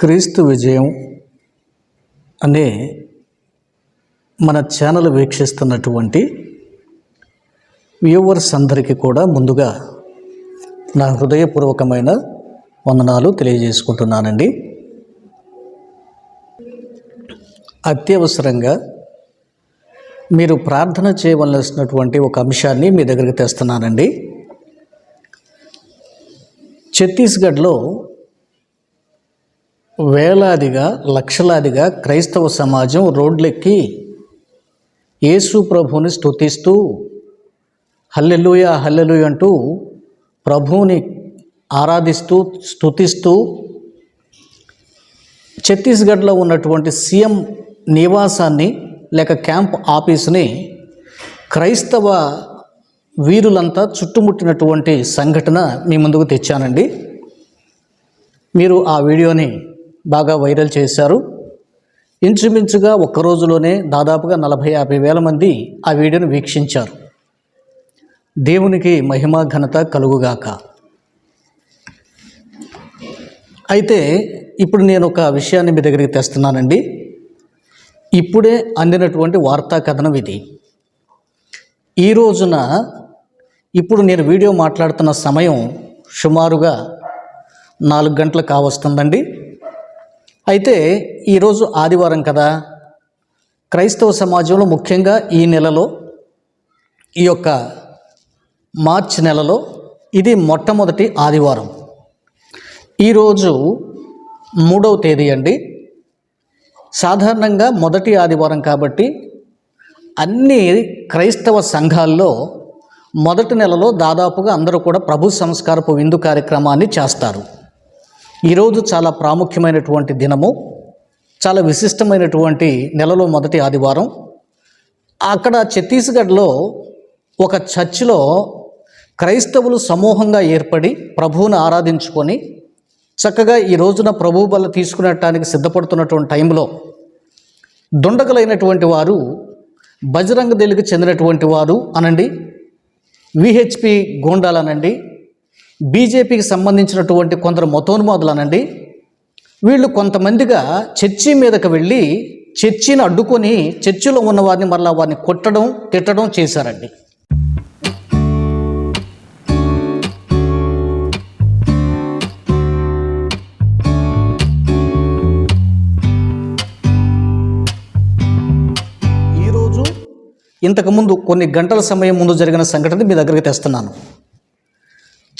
క్రీస్తు విజయం అనే మన ఛానల్ వీక్షిస్తున్నటువంటి వ్యూవర్స్ అందరికీ కూడా ముందుగా నా హృదయపూర్వకమైన వందనాలు తెలియజేసుకుంటున్నానండి. అత్యవసరంగా మీరు ప్రార్థన చేయవలసినటువంటి ఒక అంశాన్ని మీ దగ్గరికి తెస్తున్నానండి. ఛత్తీస్గఢ్లో వేలాదిగా లక్షలాదిగా క్రైస్తవ సమాజం రోడ్లెక్కి యేసు ప్రభువుని స్థుతిస్తూ హల్లెలూయ హల్లెలూయ అంటూ ప్రభువుని ఆరాధిస్తూ స్తుతిస్తూ ఛత్తీస్గఢ్లో ఉన్నటువంటి సీఎం నివాసాన్ని లేక క్యాంప్ ఆఫీస్ని క్రైస్తవ వీరులంతా చుట్టుముట్టినటువంటి సంఘటన మీ ముందుకు తెచ్చానండి. మీరు ఆ వీడియోని బాగా వైరల్ చేశారు. ఇంచుమించుగా ఒక్క రోజులోనే దాదాపుగా నలభై యాభై వేల మంది ఆ వీడియోను వీక్షించారు. దేవునికి మహిమ ఘనత కలుగుగాక. అయితే ఇప్పుడు నేను ఒక విషయాన్ని మీ దగ్గరికి తెస్తున్నానండి. ఇప్పుడే అందినటువంటి వార్తా కథనం ఇది. ఈ రోజున ఇప్పుడు నేను వీడియో మాట్లాడుతున్న సమయం సుమారుగా నాలుగు గంటలు కావస్తుందండి. అయితే ఈరోజు ఆదివారం కదా. క్రైస్తవ సమాజంలో ముఖ్యంగా ఈ నెలలో ఈ యొక్క మార్చ్ నెలలో ఇది మొట్టమొదటి ఆదివారం. ఈరోజు మూడవ తేదీ అండి. సాధారణంగా మొదటి ఆదివారం కాబట్టి అన్ని క్రైస్తవ సంఘాల్లో మొదటి నెలలో దాదాపుగా అందరూ కూడా ప్రభు సంస్కారపు విందు కార్యక్రమాన్ని చేస్తారు. ఈరోజు చాలా ప్రాముఖ్యమైనటువంటి దినము చాలా విశిష్టమైనటువంటి నెలలో మొదటి ఆదివారం. అక్కడ ఛత్తీస్గఢ్లో ఒక చర్చిలో క్రైస్తవులు సమూహంగా ఏర్పడి ప్రభువును ఆరాధించుకొని చక్కగా ఈ రోజున ప్రభు బల తీసుకునటానికి సిద్ధపడుతున్నటువంటి టైంలో దుండగలైనటువంటి వారు బజరంగ దళికి చెందినటువంటి వారు అనండి విహెచ్పి గోండాలనండి బీజేపీకి సంబంధించినటువంటి కొందరు మతోన్మాదులు అనండి వీళ్ళు కొంతమందిగా చర్చి మీదకి వెళ్ళి చర్చిని అడ్డుకొని చర్చిలో ఉన్న వారిని మరలా వారిని కొట్టడం తిట్టడం చేశారండి. ఈరోజు ఇంతకుముందు కొన్ని గంటల సమయం ముందు జరిగిన సంఘటన మీ దగ్గరికి తెస్తున్నాను.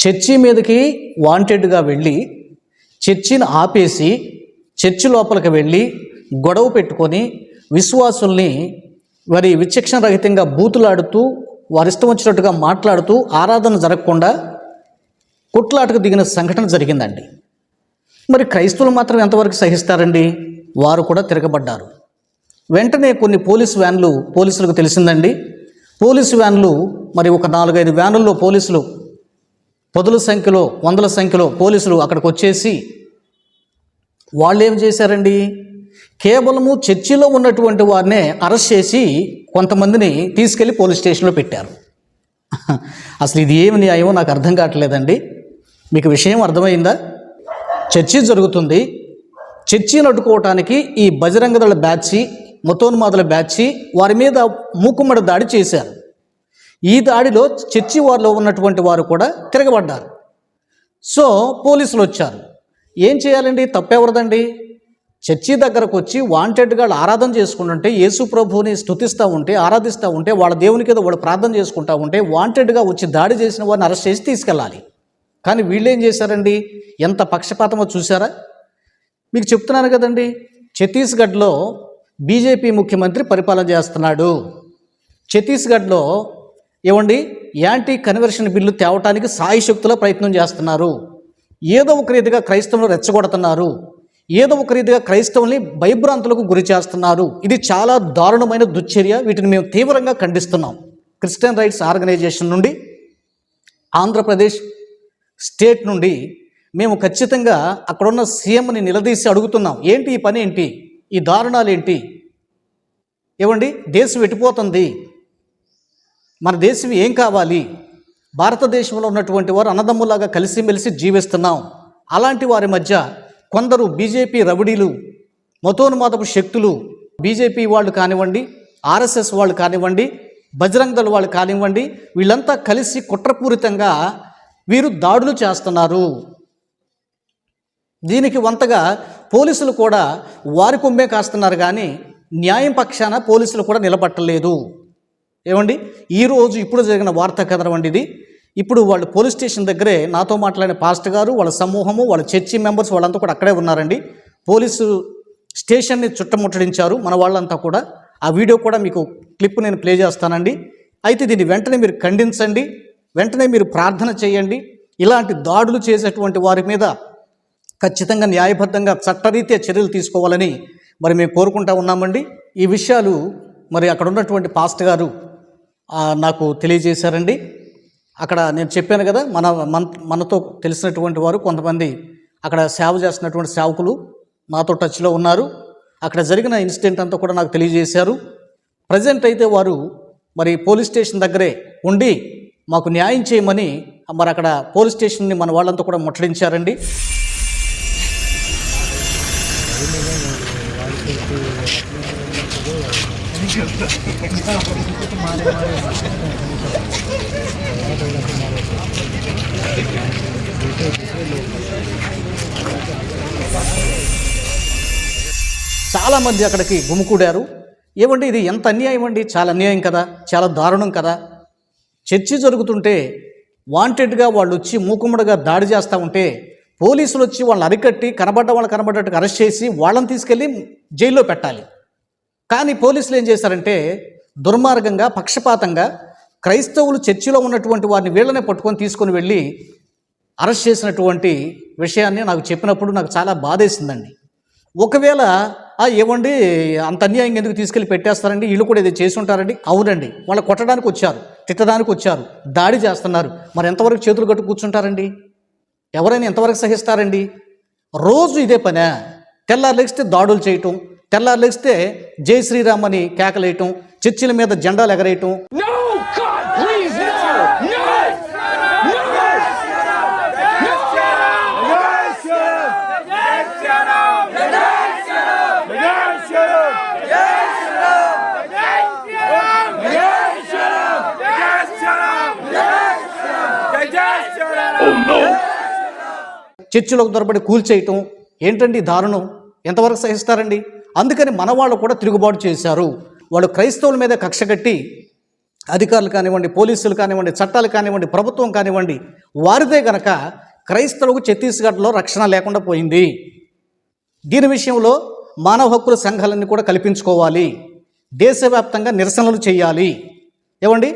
చర్చి మీదకి వాంటెడ్గా వెళ్ళి చర్చిని ఆపేసి చర్చి లోపలికి వెళ్ళి గొడవ పెట్టుకొని విశ్వాసుల్ని వారి విచక్షణ రహితంగా బూతులాడుతూ వారి ఇష్టం వచ్చినట్టుగా మాట్లాడుతూ ఆరాధన జరగకుండా కుట్లాటకు దిగిన సంఘటన జరిగిందండి. మరి క్రైస్తవులు మాత్రం ఎంతవరకు సహిస్తారండి? వారు కూడా తిరగబడ్డారు. వెంటనే కొన్ని పోలీసు వ్యాన్లు పోలీసులకు తెలిసిందండి. పోలీసు వ్యాన్లు మరి ఒక నాలుగైదు వ్యానుల్లో పోలీసులు పదుల సంఖ్యలో వందల సంఖ్యలో పోలీసులు అక్కడికి వచ్చేసి వాళ్ళు ఏం చేశారండి? కేవలము చర్చిలో ఉన్నటువంటి వారినే అరెస్ట్ చేసి కొంతమందిని తీసుకెళ్ళి పోలీస్ స్టేషన్లో పెట్టారు. అసలు ఇది ఏమి న్యాయమో నాకు అర్థం కావట్లేదండి. మీకు విషయం అర్థమైందా? చర్చి జరుగుతుంది. చర్చి అడ్డుకోవటానికి ఈ బజరంగదళ బ్యాచి మతోన్మాదుల బ్యాచి వారి మీద మూకుమ్మడి దాడి చేశారు. ఈ దాడిలో చర్చి వారిలో ఉన్నటువంటి వారు కూడా తిరగబడ్డారు. సో పోలీసులు వచ్చారు. ఏం చేయాలండి? తప్పెవరదండి? చర్చి దగ్గరకు వచ్చి వాంటెడ్గా వాళ్ళు ఆరాధన చేసుకుంటుంటే యేసు ప్రభువుని స్థుతిస్తూ ఉంటే ఆరాధిస్తూ ఉంటే వాళ్ళ దేవునికి ఏదో వాళ్ళు ప్రార్థన చేసుకుంటూ ఉంటే వాంటెడ్గా వచ్చి దాడి చేసిన వారిని అరెస్ట్ చేసి తీసుకెళ్ళాలి. కానీ వీళ్ళు ఏం చేశారండి? ఎంత పక్షపాతమో చూసారా మీకు చెప్తున్నాను కదండి ఛత్తీస్గఢ్లో బీజేపీ ముఖ్యమంత్రి పరిపాలన చేస్తున్నాడు. ఛత్తీస్గఢ్లో ఏమండి? యాంటీ కన్వర్షన్ బిల్లు తేవటానికి సాయశక్తుల ప్రయత్నం చేస్తున్నారు. ఏదో ఒక రీతిగా క్రైస్తవులు రెచ్చగొడుతున్నారు. ఏదో ఒక రీతిగా క్రైస్తవుల్ని భయభ్రాంతులకు గురి చేస్తున్నారు. ఇది చాలా దారుణమైన దుశ్చర్య. వీటిని మేము తీవ్రంగా ఖండిస్తున్నాం. క్రిస్టియన్ రైట్స్ ఆర్గనైజేషన్ నుండి ఆంధ్రప్రదేశ్ స్టేట్ నుండి మేము ఖచ్చితంగా అక్కడున్న సీఎంని నిలదీసి అడుగుతున్నాం. ఏంటి ఈ పని ఏంటి? ఈ దారుణాలు ఏంటి? ఏమండి? దేశం వెటిపోతుంది మన దేశం ఏం కావాలి? భారతదేశంలో ఉన్నటువంటి వారు అన్నదమ్ములాగా కలిసిమెలిసి జీవిస్తున్నాం. అలాంటి వారి మధ్య కొందరు బీజేపీ రబడీలు మతోన్మాదపు శక్తులు బీజేపీ వాళ్ళు కానివ్వండి ఆర్ఎస్ఎస్ వాళ్ళు కానివ్వండి బజరంగ వాళ్ళు కానివ్వండి వీళ్ళంతా కలిసి కుట్రపూరితంగా వీరు దాడులు చేస్తున్నారు. దీనికి వంతగా పోలీసులు కూడా వారి కొమ్మే కాస్తున్నారు కానీ న్యాయం పక్షాన పోలీసులు కూడా నిలబట్టలేదు. ఏమండి? ఈరోజు ఇప్పుడు జరిగిన వార్తా కథనం అండి ఇది. ఇప్పుడు వాళ్ళు పోలీస్ స్టేషన్ దగ్గరే నాతో మాట్లాడిన పాస్టర్ గారు వాళ్ళ సమూహము వాళ్ళ చర్చి మెంబర్స్ వాళ్ళంతా కూడా అక్కడే ఉన్నారండి. పోలీసు స్టేషన్ని చుట్టముట్టడించారు మన వాళ్ళంతా కూడా. ఆ వీడియో కూడా మీకు క్లిప్ నేను ప్లే చేస్తానండి. అయితే దీన్ని వెంటనే మీరు ఖండించండి. వెంటనే మీరు ప్రార్థన చేయండి. ఇలాంటి దాడులు చేసేటువంటి వారి మీద ఖచ్చితంగా న్యాయబద్ధంగా చట్టరీత్యా చర్యలు తీసుకోవాలని మరి మేము కోరుకుంటా ఉన్నామండి. ఈ విషయాలు మరి అక్కడ ఉన్నటువంటి పాస్ట్ గారు నాకు తెలియజేశారండి. అక్కడ నేను చెప్పాను కదా మన మన మనతో తెలిసినటువంటి వారు కొంతమంది అక్కడ సేవ చేస్తున్నటువంటి సేవకులు నాతో టచ్లో ఉన్నారు. అక్కడ జరిగిన ఇన్సిడెంట్ అంతా కూడా నాకు తెలియజేశారు. ప్రజెంట్ అయితే వారు మరి పోలీస్ స్టేషన్ దగ్గరే ఉండి మాకు న్యాయం చేయమని మరి అక్కడ పోలీస్ స్టేషన్ని మన వాళ్ళంతా కూడా ముట్టడించారండి. చాలామంది అక్కడికి గుమికూడారు. ఏమండి ఇది ఎంత అన్యాయం అండి? చాలా అన్యాయం కదా? చాలా దారుణం కదా? చర్చి జరుగుతుంటే వాంటెడ్గా వాళ్ళు వచ్చి మూకుమ్మడిగా దాడి చేస్తూ ఉంటే పోలీసులు వచ్చి వాళ్ళని అరికట్టి కనబడ్డ వాళ్ళు కనబడ్డట్టుగా అరెస్ట్ చేసి వాళ్ళని తీసుకెళ్ళి జైల్లో పెట్టాలి. కానీ పోలీసులు ఏం చేశారంటే దుర్మార్గంగా పక్షపాతంగా క్రైస్తవులు చర్చిలో ఉన్నటువంటి వారిని వీళ్ళనే పట్టుకొని తీసుకొని వెళ్ళి అరెస్ట్ చేసినటువంటి విషయాన్ని నాకు చెప్పినప్పుడు నాకు చాలా బాధేసిందండి. ఒకవేళ "ఆ, ఏమండి అంత అన్యాయం ఎందుకు తీసుకెళ్ళి పెట్టేస్తారండి? వీళ్ళు కూడా ఏదో చేసి ఉంటారండి అవునండి. వాళ్ళు కొట్టడానికి వచ్చారు తిట్టడానికి వచ్చారు దాడి చేస్తున్నారు. మరి ఎంతవరకు చేతులు కట్టు కూర్చుంటారండి? ఎవరైనా ఎంతవరకు సహిస్తారండి? రోజు ఇదే పనే. తెల్లారు లెగిస్తే దాడులు చేయటం తెల్లారు జై శ్రీరామ్ అని కేకలేయటం చర్చిల మీద జెండాలు ఎగరేయటం చర్చిలోకి దొరబడి కూల్చేయటం ఏంటండి దారుణం ఎంతవరకు సహిస్తారండి అందుకని మన వాళ్ళు కూడా తిరుగుబాటు చేశారు. వాళ్ళు క్రైస్తవుల మీద కక్ష కట్టి అధికారులు కానివ్వండి పోలీసులు కానివ్వండి చట్టాలు కానివ్వండి ప్రభుత్వం కానివ్వండి వారిదే గనక క్రైస్తవులకు ఛత్తీస్గఢ్లో రక్షణ లేకుండా పోయింది. దీని విషయంలో మానవ హక్కుల సంఘాలన్నీ కూడా కల్పించుకోవాలి. దేశవ్యాప్తంగా నిరసనలు చేయాలి. ఏమండి?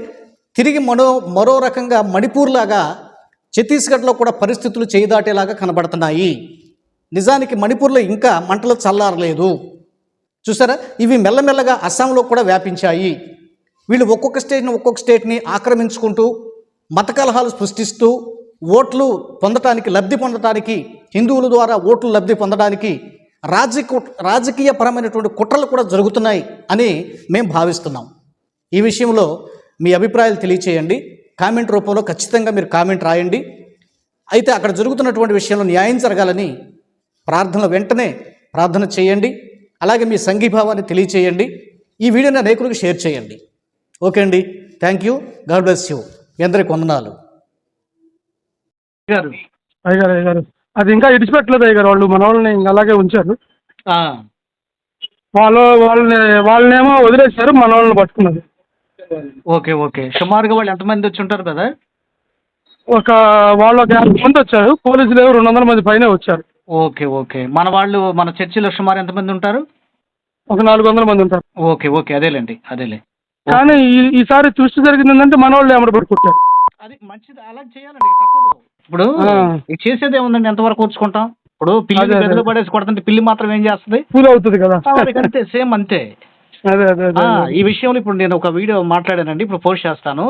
తిరిగి మరో మరో రకంగా మణిపూర్ లాగా ఛత్తీస్గఢ్లో కూడా పరిస్థితులు చేయదాటేలాగా కనబడుతున్నాయి. నిజానికి మణిపూర్లో ఇంకా మంటలు చల్లారలేదు. చూసారా? ఇవి మెల్లమెల్లగా అస్సాంలో కూడా వ్యాపించాయి. వీళ్ళు ఒక్కొక్క స్టేట్ని ఒక్కొక్క స్టేట్ని ఆక్రమించుకుంటూ మత కలహాలు సృష్టిస్తూ ఓట్లు పొందటానికి లబ్ధి పొందటానికి హిందువుల ద్వారా ఓట్లు లబ్ధి పొందడానికి రాజకీయ రాజకీయపరమైనటువంటి కుట్రలు కూడా జరుగుతున్నాయి అని మేము భావిస్తున్నాం. ఈ విషయంలో మీ అభిప్రాయాలు తెలియచేయండి. కామెంట్ రూపంలో ఖచ్చితంగా మీరు కామెంట్ రాయండి. అయితే అక్కడ జరుగుతున్నటువంటి విషయంలో న్యాయం జరగాలని ప్రార్థన వెంటనే ప్రార్థన చేయండి. అలాగే మీ సంఘీభావాన్ని తెలియచేయండి. ఈ వీడియోని అనేకులకు షేర్ చేయండి. ఓకే అండి. Thank you God bless you మీ అందరికి వందనాలు. అది ఇంకా ఇడిచిపెట్టలేదు అయ్యగారు. వాళ్ళు మన వాళ్ళని ఇంకా అలాగే ఉంచారు. వాళ్ళు వాళ్ళని వాళ్ళనేమో వదిలేశారు మన వాళ్ళని పట్టుకున్నది ఓకే ఓకే. సుమారుగా వాళ్ళు ఎంతమంది వచ్చి ఉంటారు కదా? ఒక వాళ్ళు ఒక యాభై మంది వచ్చారు. పోలీసులు రెండు వందల మంది పైనే వచ్చారు. Okay okay. మన వాళ్ళు మన చర్చిలో సుమారు ఎంతమంది ఉంటారు? ఒక నాలుగు వందల మంది ఉంటారు. Okay okay. అదేలేండి అదేలే. కానీ ఈసారి దృష్టి జరిగింది ఏంటంటే మన వాళ్ళు ఏమడ పట్టుకుంటారు. అది మంచిది అలా చేయాలండి తప్పదు. ఇప్పుడు చేసేది ఏముందండి ఎంతవరకు కూర్చుకుంటాం ఇప్పుడు పిల్లి. గదిలో పడేసి కొడుతుంటే పిల్లి మాత్రం ఏం చేస్తుంది? ఫుల్ అవుతుంది కదా. అంతే సేమ్ అంతే. ఈ విషయంలో ఇప్పుడు నేను ఒక వీడియో మాట్లాడానండి ఇప్పుడు పోస్ట్ చేస్తాను.